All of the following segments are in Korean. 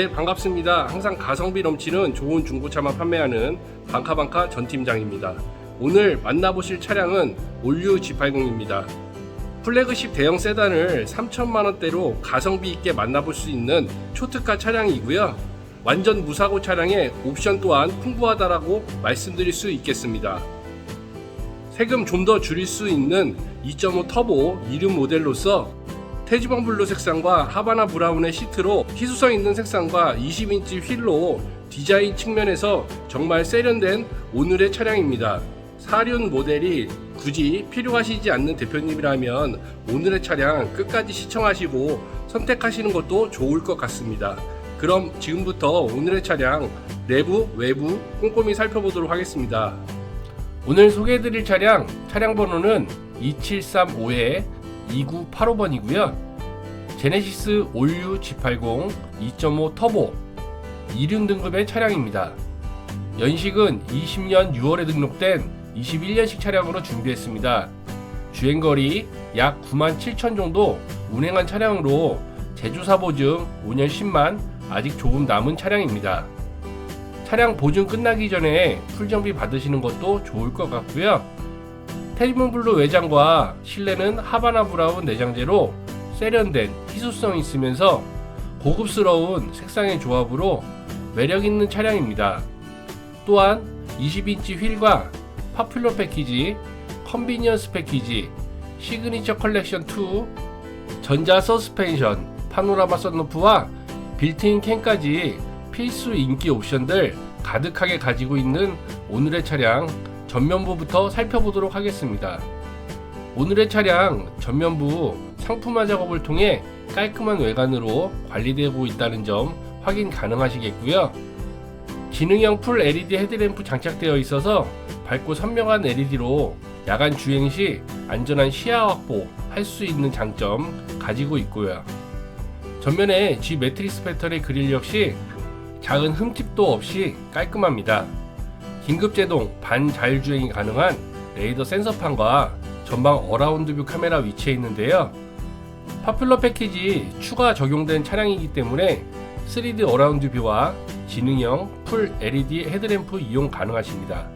네 반갑습니다. 항상 가성비 넘치는 좋은 중고차만 판매하는 방카방카 전 팀장입니다. 오늘 만나보실 차량은 올류 G80입니다. 플래그십 대형 세단을 3천만 원대로 가성비 있게 만나볼 수 있는 초특가 차량이고요. 완전 무사고 차량의 옵션 또한 풍부하다라고 말씀드릴 수 있겠습니다. 세금 좀 더 줄일 수 있는 2.5 터보 이름 모델로서 태지방 블루 색상과 하바나 브라운의 시트로 희소성 있는 색상과 20인치 휠로 디자인 측면에서 정말 세련된 오늘의 차량입니다. 사륜 모델이 굳이 필요하시지 않는 대표님이라면 오늘의 차량 끝까지 시청하시고 선택하시는 것도 좋을 것 같습니다. 그럼 지금부터 오늘의 차량 내부, 외부 꼼꼼히 살펴보도록 하겠습니다. 오늘 소개해드릴 차량 차량 번호는 2735에 2985번이고요. 제네시스 올류 G80 2.5 터보 2륜 등급의 차량입니다. 연식은 20년 6월에 등록된 21년식 차량으로 준비했습니다. 주행거리 약 9만 7천 정도 운행한 차량으로 제조사 보증 5년 10만 아직 조금 남은 차량입니다. 차량 보증 끝나기 전에 풀정비 받으시는 것도 좋을 것 같고요. 테리문 블루 외장과 실내는 하바나 브라운 내장재로 세련된 희소성이 있으면서 고급스러운 색상의 조합으로 매력 있는 차량입니다. 또한 20인치 휠과 파퓰러 패키지, 컨비니언스 패키지, 시그니처 컬렉션 2, 전자 서스펜션, 파노라마 썬루프와 빌트인 캠까지 필수 인기 옵션들 가득하게 가지고 있는 오늘의 차량 전면부부터 살펴보도록 하겠습니다. 오늘의 차량 전면부 상품화 작업을 통해 깔끔한 외관으로 관리되고 있다는 점 확인 가능하시겠고요. 기능형 풀 LED 헤드램프 장착되어 있어서 밝고 선명한 LED로 야간 주행 시 안전한 시야 확보 할 수 있는 장점 가지고 있고요. 전면에 G 매트리스 패턴의 그릴 역시 작은 흠집도 없이 깔끔합니다. 긴급 제동 반자율주행이 가능한 레이더 센서판과 전방 어라운드 뷰 카메라 위치해 있는데요. 파퓰러 패키지 추가 적용된 차량이기 때문에 3D 어라운드 뷰와 지능형 풀 LED 헤드램프 이용 가능하십니다.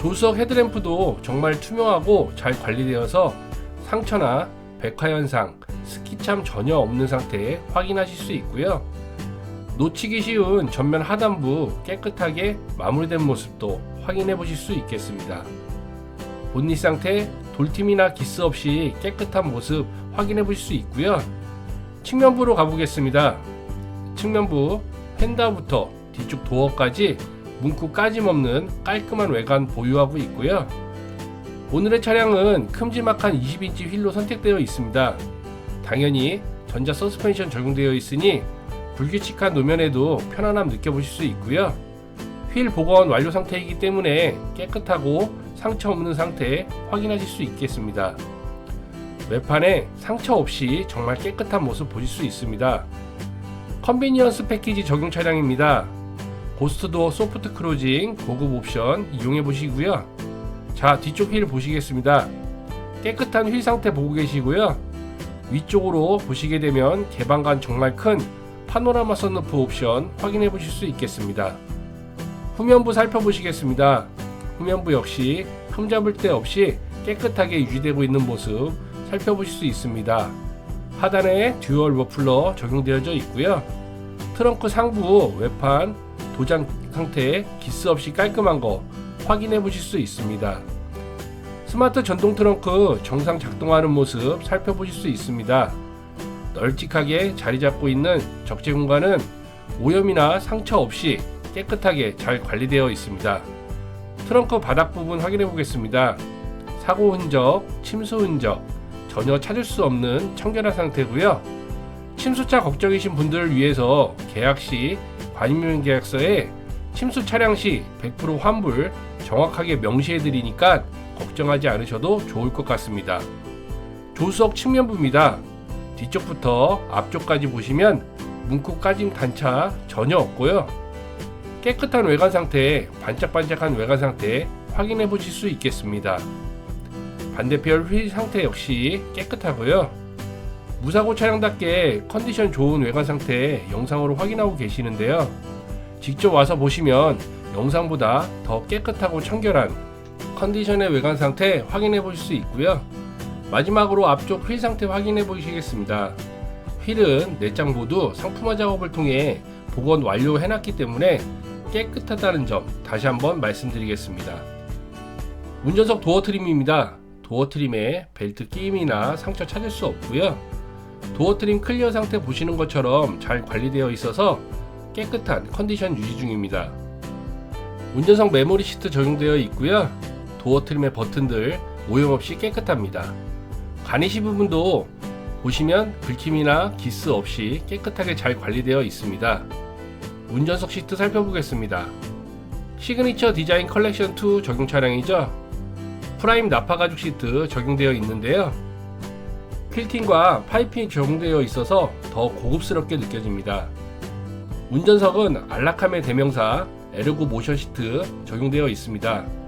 조수석 헤드램프도 정말 투명하고 잘 관리되어서 상처나 백화 현상, 스키참 전혀 없는 상태에 확인하실 수 있고요. 놓치기 쉬운 전면 하단부 깨끗하게 마무리된 모습도 확인해 보실 수 있겠습니다. 본닛 상태 돌팀이나 기스 없이 깨끗한 모습 확인해 보실 수 있고요. 측면부로 가보겠습니다. 측면부 펜다부터 뒤쪽 도어까지 문구 까짐 없는 깔끔한 외관 보유하고 있고요. 오늘의 차량은 큼지막한 20인치 휠로 선택되어 있습니다. 당연히 전자 서스펜션 적용되어 있으니 불규칙한 노면에도 편안함 느껴보실 수 있고요. 휠 복원 완료 상태이기 때문에 깨끗하고 상처 없는 상태 확인하실 수 있겠습니다. 외판에 상처 없이 정말 깨끗한 모습 보실 수 있습니다. 컨비니언스 패키지 적용 차량입니다. 고스트도어 소프트 크로징 고급 옵션 이용해 보시고요. 자 뒤쪽 휠 보시겠습니다. 깨끗한 휠 상태 보고 계시고요. 위쪽으로 보시게 되면 개방감 정말 큰 파노라마 선루프 옵션 확인해 보실 수 있겠습니다. 후면부 살펴보시겠습니다. 후면부 역시 흠잡을 데 없이 깨끗하게 유지되고 있는 모습 살펴보실 수 있습니다. 하단에 듀얼 머플러 적용되어져 있고요. 트렁크 상부 외판 도장 상태 기스 없이 깔끔한 거 확인해 보실 수 있습니다. 스마트 전동 트렁크 정상 작동하는 모습 살펴보실 수 있습니다. 널찍하게 자리 잡고 있는 적재 공간은 오염이나 상처 없이 깨끗하게 잘 관리되어 있습니다. 트렁크 바닥 부분 확인해 보겠습니다. 사고 흔적, 침수 흔적 전혀 찾을 수 없는 청결한 상태고요. 침수차 걱정이신 분들을 위해서 계약 시 관리명 계약서에 침수 차량 시 100% 환불 정확하게 명시해 드리니까 걱정하지 않으셔도 좋을 것 같습니다. 조수석 측면부입니다. 뒤쪽부터 앞쪽까지 보시면 문구 까짐 단차 전혀 없고요. 깨끗한 외관 상태, 반짝반짝한 외관 상태 확인해 보실 수 있겠습니다. 반대편 휠 상태 역시 깨끗하고요. 무사고 차량답게 컨디션 좋은 외관 상태 영상으로 확인하고 계시는데요. 직접 와서 보시면 영상보다 더 깨끗하고 청결한 컨디션의 외관 상태 확인해 보실 수 있고요. 마지막으로 앞쪽 휠 상태 확인해 보시겠습니다. 휠은 4장 모두 상품화 작업을 통해 복원 완료해 놨기 때문에 깨끗하다는 점 다시 한번 말씀드리겠습니다. 운전석 도어 트림입니다. 도어 트림에 벨트 끼임이나 상처 찾을 수 없고요. 도어 트림 클리어 상태 보시는 것처럼 잘 관리되어 있어서 깨끗한 컨디션 유지 중입니다. 운전석 메모리 시트 적용되어 있고요. 도어 트림의 버튼들 오염 없이 깨끗합니다. 가니시 부분도 보시면 긁힘이나 기스 없이 깨끗하게 잘 관리되어 있습니다. 운전석 시트 살펴보겠습니다. 시그니처 디자인 컬렉션 2 적용 차량이죠. 프라임 나파 가죽 시트 적용되어 있는데요. 퀼팅과 파이핑이 적용되어 있어서 더 고급스럽게 느껴집니다. 운전석은 안락함의 대명사 에르고 모션 시트 적용되어 있습니다.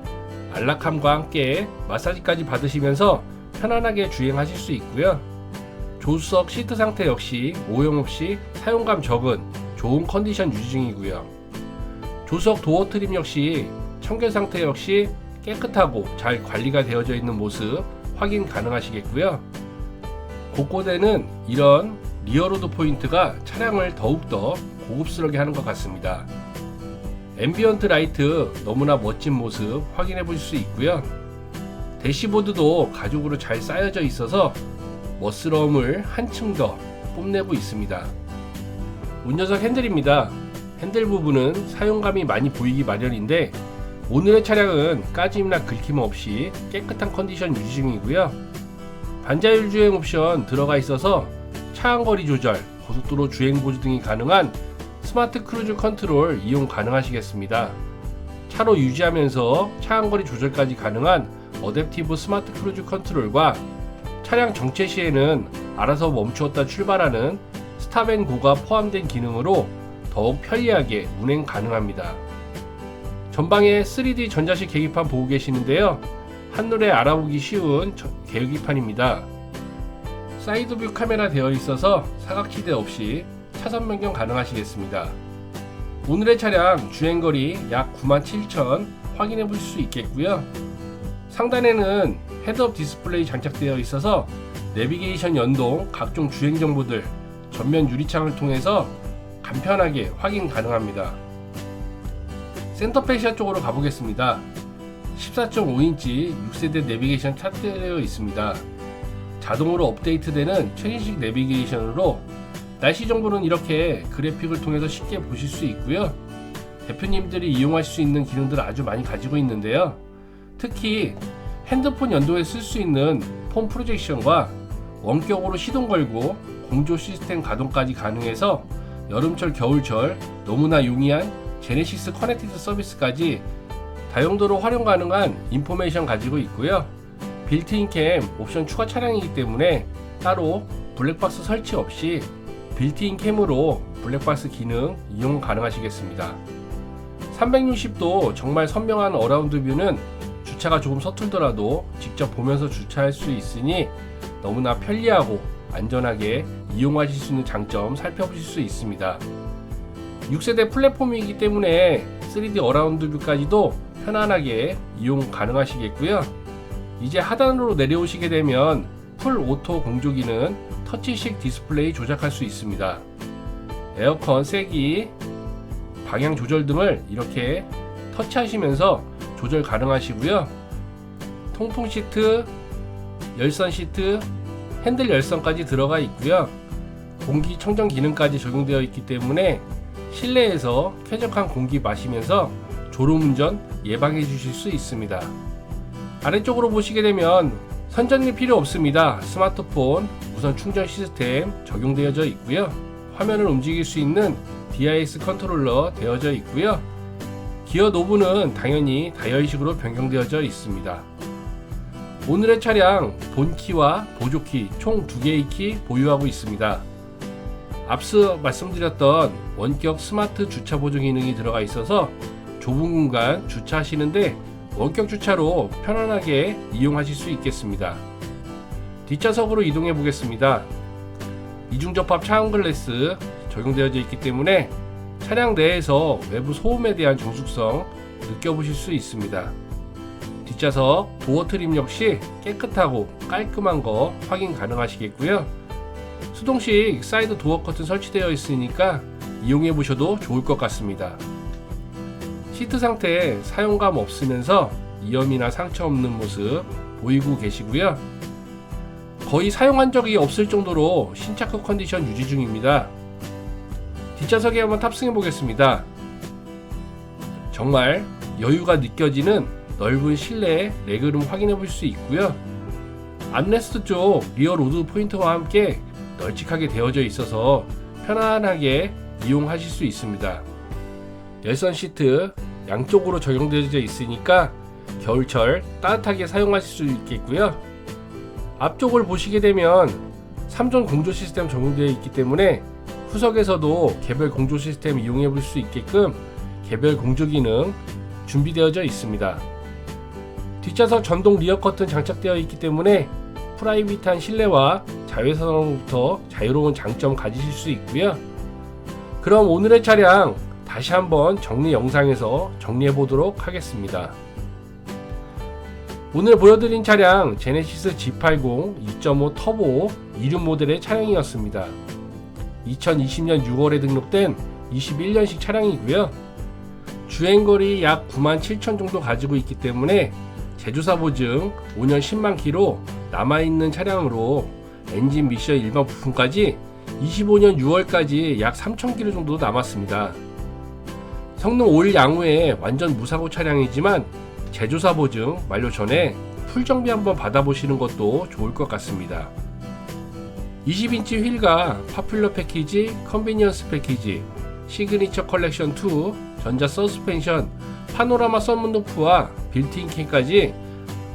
안락함과 함께 마사지까지 받으시면서 편안하게 주행하실 수 있고요. 조수석 시트 상태 역시 오염 없이 사용감 적은 좋은 컨디션 유지 중이고요. 조수석 도어 트림 역시 청결 상태 역시 깨끗하고 잘 관리가 되어져 있는 모습 확인 가능하시겠고요. 곳곳에는 이런 리어로드 포인트가 차량을 더욱더 고급스럽게 하는 것 같습니다. 앰비언트 라이트 너무나 멋진 모습 확인해 보실 수 있고요. 대시보드도 가죽으로 잘 쌓여져 있어서 멋스러움을 한층 더 뽐내고 있습니다. 운전석 핸들입니다. 핸들 부분은 사용감이 많이 보이기 마련인데 오늘의 차량은 까짐이나 긁힘 없이 깨끗한 컨디션 유지 중이고요. 반자율 주행 옵션 들어가 있어서 차항거리 조절, 고속도로 주행 보조 등이 가능한 스마트 크루즈 컨트롤 이용 가능하시겠습니다. 차로 유지하면서 차항거리 조절까지 가능한 어댑티브 스마트 크루즈 컨트롤과 차량 정체 시에는 알아서 멈추었다 출발하는 스탑앤고가 포함된 기능으로 더욱 편리하게 운행 가능합니다. 전방에 3D 전자식 계기판 보고 계시는데요. 한눈에 알아보기 쉬운 저- 계기판입니다. 사이드뷰 카메라 되어 있어서 사각지대 없이 차선 변경 가능하시겠습니다. 오늘의 차량 주행거리 약 97,000 확인해 보실 수 있겠고요. 상단에는 헤드업 디스플레이 장착되어 있어서 내비게이션 연동 각종 주행 정보들 전면 유리창을 통해서 간편하게 확인 가능합니다. 센터 페시아 쪽으로 가보겠습니다. 14.5인치 6세대 내비게이션 탑되어 있습니다. 자동으로 업데이트되는 최신식 내비게이션으로 날씨 정보는 이렇게 그래픽을 통해서 쉽게 보실 수 있고요. 대표님들이 이용하실 수 있는 기능들을 아주 많이 가지고 있는데요. 특히 핸드폰 연동에 쓸 수 있는 폰 프로젝션과 원격으로 시동 걸고 공조 시스템 가동까지 가능해서 여름철 겨울철 너무나 용이한 제네시스 커넥티드 서비스까지 다용도로 활용 가능한 인포메이션 가지고 있고요. 빌트인 캠 옵션 추가 차량이기 때문에 따로 블랙박스 설치 없이 빌트인 캠으로 블랙박스 기능 이용 가능하시겠습니다. 360도 정말 선명한 어라운드 뷰는 주차가 조금 서툴더라도 직접 보면서 주차할 수 있으니 너무나 편리하고 안전하게 이용하실 수 있는 장점 살펴보실 수 있습니다. 6세대 플랫폼이기 때문에 3D 어라운드 뷰까지도 편안하게 이용 가능하시겠고요. 이제 하단으로 내려오시게 되면 풀 오토 공조기는 터치식 디스플레이 조작할 수 있습니다. 에어컨 세기, 방향 조절 등을 이렇게 터치하시면서 조절 가능하시고요. 통풍 시트, 열선 시트, 핸들 열선까지 들어가 있고요. 공기 청정 기능까지 적용되어 있기 때문에 실내에서 쾌적한 공기 마시면서 졸음 운전 예방해 주실 수 있습니다. 아래쪽으로 보시게 되면 선전이 필요 없습니다. 스마트폰 무선 충전 시스템 적용되어져 있고요. 화면을 움직일 수 있는 DIS 컨트롤러 되어져 있고요. 기어 노브는 당연히 다이얼식으로 변경되어져 있습니다. 오늘의 차량 본키와 보조키 총 2개의 키 보유하고 있습니다. 앞서 말씀드렸던 원격 스마트 주차 보조 기능이 들어가 있어서 좁은 공간 주차하시는데 원격 주차로 편안하게 이용하실 수 있겠습니다. 뒷좌석으로 이동해 보겠습니다. 이중접합 차원 글래스 적용되어져 있기 때문에 차량 내에서 외부 소음에 대한 정숙성 느껴보실 수 있습니다. 뒷좌석 도어 트림 역시 깨끗하고 깔끔한 거 확인 가능하시겠고요. 수동식 사이드 도어 커튼 설치되어 있으니까 이용해 보셔도 좋을 것 같습니다. 시트 상태 사용감 없으면서 이염이나 상처 없는 모습 보이고 계시고요. 거의 사용한 적이 없을 정도로 신차급 컨디션 유지 중입니다. 뒷좌석에 한번 탑승해 보겠습니다. 정말 여유가 느껴지는 넓은 실내 레그룸 확인해 볼 수 있고요. 암레스트 쪽 리어 로드 포인트와 함께 널찍하게 되어져 있어서 편안하게 이용하실 수 있습니다. 열선 시트 양쪽으로 적용되어져 있으니까 겨울철 따뜻하게 사용하실 수 있겠고요. 앞쪽을 보시게 되면 3전 공조 시스템 적용되어 있기 때문에 후석에서도 개별 공조 시스템 이용해 볼 수 있게끔 개별 공조 기능 준비되어져 있습니다. 뒷좌석 전동 리어 커튼 장착되어 있기 때문에 프라이빗한 실내와 자외선으로부터 자유로운 장점 가지실 수 있고요. 그럼 오늘의 차량 다시 한번 정리 영상에서 정리해 보도록 하겠습니다. 오늘 보여드린 차량 제네시스 G80 2.5 터보 2륜 모델의 차량이었습니다. 2020년 6월에 등록된 21년식 차량이고요. 주행거리 약 9만 7천 정도 가지고 있기 때문에 제조사 보증 5년 10만 키로 남아있는 차량으로 엔진 미션 일반 부품까지 25년 6월까지 약 3천 킬로 정도 남았습니다. 성능 올 양호의 완전 무사고 차량이지만 제조사 보증 만료 전에 풀 정비 한번 받아보시는 것도 좋을 것 같습니다. 20인치 휠과 파퓰러 패키지, 컨비니언스 패키지, 시그니처 컬렉션 2, 전자 서스펜션, 파노라마 썬문도프와 빌트인 캠까지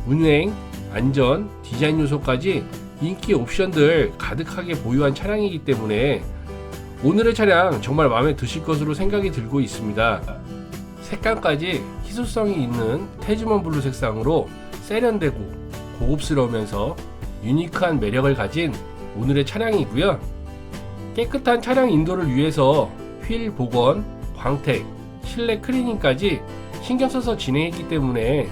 운행, 안전, 디자인 요소까지 인기 옵션들 가득하게 보유한 차량이기 때문에 오늘의 차량 정말 마음에 드실 것으로 생각이 들고 있습니다. 색감까지 희소성이 있는 태즈먼 블루 색상으로 세련되고 고급스러우면서 유니크한 매력을 가진 오늘의 차량이고요. 깨끗한 차량 인도를 위해서 휠 복원, 광택, 실내 클리닝까지 신경 써서 진행했기 때문에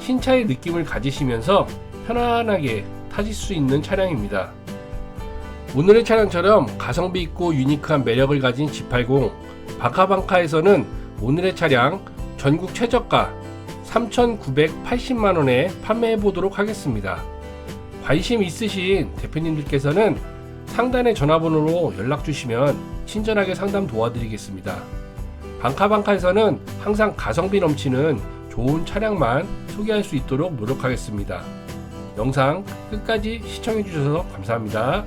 신차의 느낌을 가지시면서 편안하게 타실 수 있는 차량입니다. 오늘의 차량처럼 가성비 있고 유니크한 매력을 가진 G80 바카방카에서는 오늘의 차량 전국 최저가 3,980만원에 판매해 보도록 하겠습니다. 관심 있으신 대표님들께서는 상단의 전화번호로 연락 주시면 친절하게 상담 도와드리겠습니다. 방카방카에서는 항상 가성비 넘치는 좋은 차량만 소개할 수 있도록 노력하겠습니다. 영상 끝까지 시청해 주셔서 감사합니다.